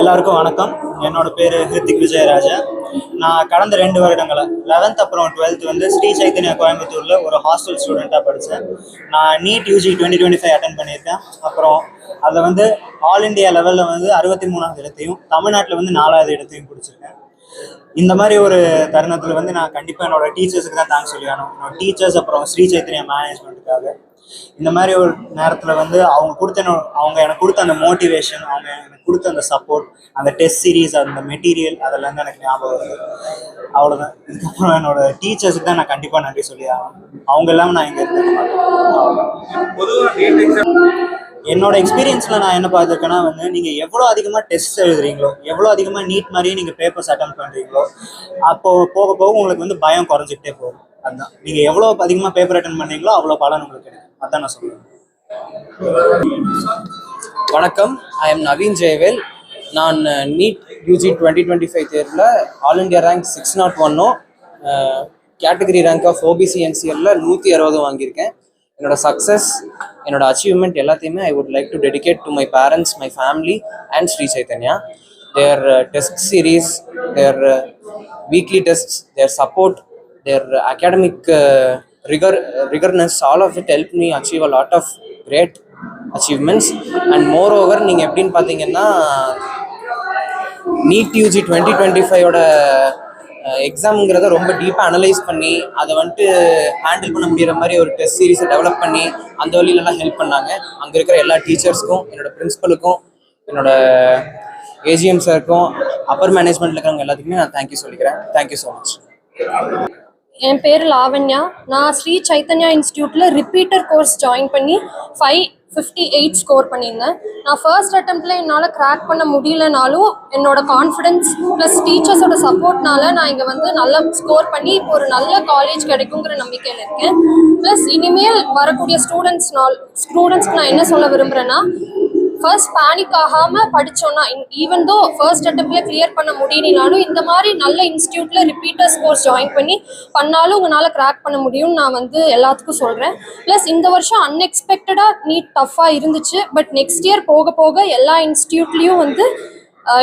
எல்லாருக்கும் வணக்கம். என்னோட பேர் ஹிருத்திக் விஜயராஜா நான் கடந்த ரெண்டு வருடங்களை லெவன்த் அப்புறம் டுவெல்த் வந்து ஸ்ரீ சைத்தன்யா கோயம்புத்தூரில் ஒரு ஹாஸ்டல் ஸ்டூடெண்ட்டாக படித்தேன் நான் NEET UG twenty twenty five attend பண்ணியிருக்கேன். அப்புறம் அதில் வந்து ஆல் இந்தியா லெவலில் வந்து அறுபத்தி மூணாவது இடத்தையும் தமிழ்நாட்டில் வந்து நாலாவது இடத்தையும் பிடிச்சிருக்கேன். இந்த மாதிரி ஒரு தருணத்தில் வந்து நான் கண்டிப்பாக என்னோட டீச்சர்ஸுக்கு தான் தேங்க்ஸ் சொல்லி ஆகணும். என்னோட டீச்சர்ஸ் அப்புறம் ஸ்ரீ சைத்தன்யா மேனேஜ்மெண்ட்டுக்காக இந்த மாதிரி ஒரு நேரத்தில் வந்து அவங்க கொடுத்த அவங்க எனக்கு கொடுத்த அந்த மோட்டிவேஷன் அவங்க எனக்கு கொடுத்த அந்த சப்போர்ட் அந்த டெஸ்ட் சீரீஸ் அந்த மெட்டீரியல் அதெல்லாம் தான் எனக்கு ஞாபகம் வருது. அவ்வளோதான் இதுக்கப்புறம் என்னோட டீச்சர்ஸுக்கு தான் நான் கண்டிப்பாக நன்றி சொல்லி அவங்க இல்லாமல் நான் இங்கே இருந்திருக்க மாட்டேன். என்னோட எக்ஸ்பீரியன்ஸில் நான் என்ன பார்த்துருக்கேன்னா வந்து நீங்கள் எவ்வளோ அதிகமாக டெஸ்ட் எழுதுறீங்களோ எவ்வளோ அதிகமாக நீட் மாதிரியே நீங்கள் பேப்பர்ஸ் அட்டன் பண்ணுறீங்களோ அப்போ போக போக உங்களுக்கு வந்து பயம் குறைஞ்சிக்கிட்டே போகும். அதுதான் நீங்கள் எவ்வளோ அதிகமாக பேப்பர் அட்டன் பண்ணீங்களோ அவ்வளோ பலன் உங்களுக்கு கிடைக்கும். அதான் நான் சொல்லுவேன் வணக்கம். ஐ எம் நவீன் ஜெயவேல் நான் NEET UG twenty twenty five தேர்வில் all India rank six not ஒன்னும் கேட்டகரி ரேங்க் ஆஃப் ஓபிசி என்சிஎல்ல நூற்றி அறுபதும் வாங்கியிருக்கேன். என்னோட சக்ஸஸ் என்னோட அச்சீவ்மெண்ட் எல்லாத்தையுமே I would like to dedicate to my parents my family and Sri Chaitanya their test series their weekly test their support their academic uh, rigor uh, rigorness all of it helped me achieve a lot of great achievements. And moreover நீங்கள் எப்படின்னு பார்த்தீங்கன்னா NEET UG twenty twenty ஃபைவோட எக்ஸாம்ங்கிறத ரொம்ப டீப்பாக analyse பண்ணி அதை வந்துட்டு ஹேண்டில் பண்ண முடியிற மாதிரி ஒரு டெஸ்ட் சீரிஸை டெவலப் பண்ணி அந்த வழியிலலாம் ஹெல்ப் பண்ணாங்க. அங்கே இருக்கிற எல்லா டீச்சர்ஸ்க்கும் என்னோட பிரின்ஸிபலுக்கும் என்னோட ஏஜிஎம் சாருக்கும் அப்பர் மேனேஜ்மெண்ட்டில் இருக்கிறவங்க எல்லாத்துக்குமே நான் தேங்க்யூ சொல்லிக்கிறேன். தேங்க்யூ ஸோ மச் என் பேர் லாவண்யா. நான் ஸ்ரீ சைத்தன்யா இன்ஸ்டியூட்டில் ரிப்பீட்டர் கோர்ஸ் ஜாயின் பண்ணி ஃபைவ் ஃபிஃப்டி எயிட் ஸ்கோர் பண்ணியிருந்தேன். நான் ஃபர்ஸ்ட் அட்டம்ப்டில் என்னால் கிராக் பண்ண முடியலனாலும் என்னோட கான்ஃபிடென்ஸ் ப்ளஸ் டீச்சர்ஸோட சப்போர்ட்னால நான் இங்கே வந்து நல்லா ஸ்கோர் பண்ணி இப்போ ஒரு நல்ல காலேஜ் கிடைக்குங்கிற நம்பிக்கையில் இருக்கேன். ப்ளஸ் இனிமேல் வரக்கூடிய ஸ்டூடெண்ட்ஸ்னால் ஸ்டூடெண்ட்ஸ்க்கு நான் என்ன சொல்ல விரும்புகிறேன்னா ஃபர்ஸ்ட் பேனிக் ஆகாமல் படித்தோன்னா ஈவன் தோ ஃபர்ஸ்ட் அட்டம்ப்ட்ல கிளியர் பண்ண முடியலனாலும் இந்த மாதிரி நல்ல இன்ஸ்டியூட்டில் ரிப்பீட்டர்ஸ் கோர்ஸ் ஜாயின் பண்ணி பண்ணாலும் உங்களால் கிராக் பண்ண முடியும்னு நான் வந்து எல்லாத்துக்கும் சொல்கிறேன் ப்ளஸ் இந்த வருஷம் அன்எக்ஸ்பெக்டடாக நீட் டஃப்பாக இருந்துச்சு. பட் நெக்ஸ்ட் இயர் போக போக எல்லா இன்ஸ்டியூட்லேயும் வந்து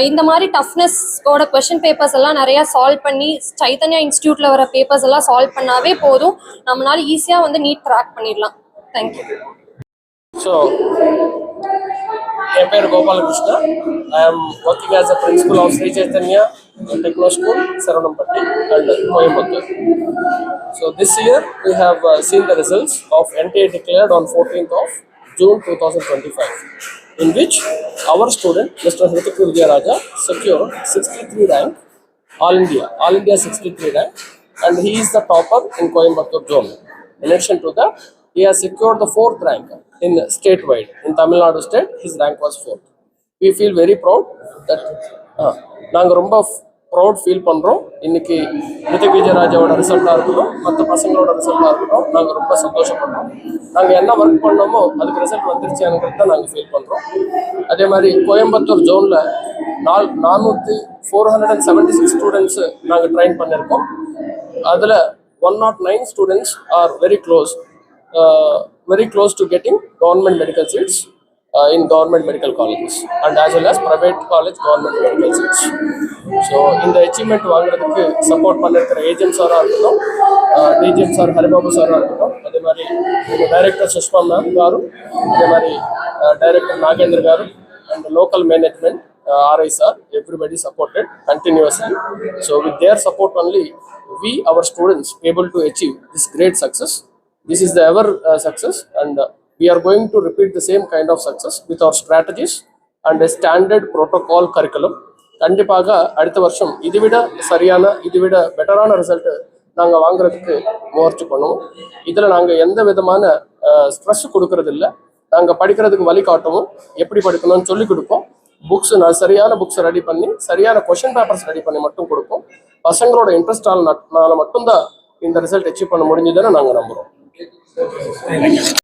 இந்த மாதிரி டஃப்னஸ்ஸோட கொஷின் பேப்பர்ஸ் எல்லாம் நிறையா சால்வ் பண்ணி சைத்தன்யா இன்ஸ்டியூட்டில் வர பேப்பர்ஸ் எல்லாம் சால்வ் பண்ணாவே போதும். நம்மளால ஈஸியாக வந்து நீட் ட்ராக் பண்ணிடலாம். தேங்க்யூ ஸோ ఎన్ పేరు Gopalakrishna I'm working as a principal of Sri Chaitanya techno school Saranampetti and Coimbatore. So this year we have uh, seen the results of NTA declared on 14th of June 2025 in which our student Mr. Hrithik Raja secured 63 rank All India, All India 63 rank and he is the topper in Coimbatore zone. In addition to that, he has secured the fourth rank in statewide. In Tamil Nadu state his rank was fourth. We feel very proud that நாங்கள் ரொம்ப proud feel பண்ணுறோம் இன்னைக்கு ரித்திக் விஜயராஜாவோட ரிசல்ட்டாக இருக்கட்டும் மற்ற பசங்களோட ரிசல்ட்டாக இருக்கட்டும் நாங்கள் ரொம்ப சந்தோஷப்படுறோம். நாங்கள் என்ன ஒர்க் பண்ணோமோ அதுக்கு ரிசல்ட் வந்துருச்சுங்கிறது தான் நாங்கள் ஃபீல் பண்ணுறோம் அதே மாதிரி கோயம்புத்தூர் ஜோனில் நால் நானூற்றி four hundred and seventy six students நாங்கள் ட்ரைன் பண்ணியிருக்கோம் அதில் one not nine students are very close Very close to getting government medical seats uh, in government medical colleges and as well as private college government medical seats. So இந்த achievement வாங்குறதுக்கு support பண்ணிருக்கிற agent சாராக இருக்கட்டும் DGM sir Haribabu சாராக இருக்கட்டும் அதே மாதிரி director Sushma ma'am గారు அதே மாதிரி டைரக்டர் நாகேந்திர గారు and local management RI sir everybody supported continuously so with their support only we our students able to achieve this great success This is the ever uh, success and uh, we are going to repeat the same kind of success with our strategies and a standard protocol curriculum. கண்டிப்பாக அடுத்த வருஷம் இதை விட சரியான இதை விட பெட்டரான result நாங்கள் வாங்குறதுக்கு முயற்சி பண்ணுவோம். இதில் நாங்கள் எந்த விதமான uh, ஸ்ட்ரெஸ் கொடுக்கறதில்ல. நாங்கள் படிக்கிறதுக்கு வழி காட்டுவோம். எப்படி படிக்கணும்னு சொல்லி கொடுப்போம். புக்ஸ் நான் சரியான புக்ஸ் ரெடி பண்ணி சரியான கொஷின் பேப்பர்ஸ் ரெடி பண்ணி மட்டும் கொடுப்போம். பசங்களோட இன்ட்ரெஸ்டால மட்டும்தான் இந்த ரிசல்ட் அச்சீவ் பண்ண முடிஞ்சதுன்னு நாங்கள் நம்புகிறோம் C'est.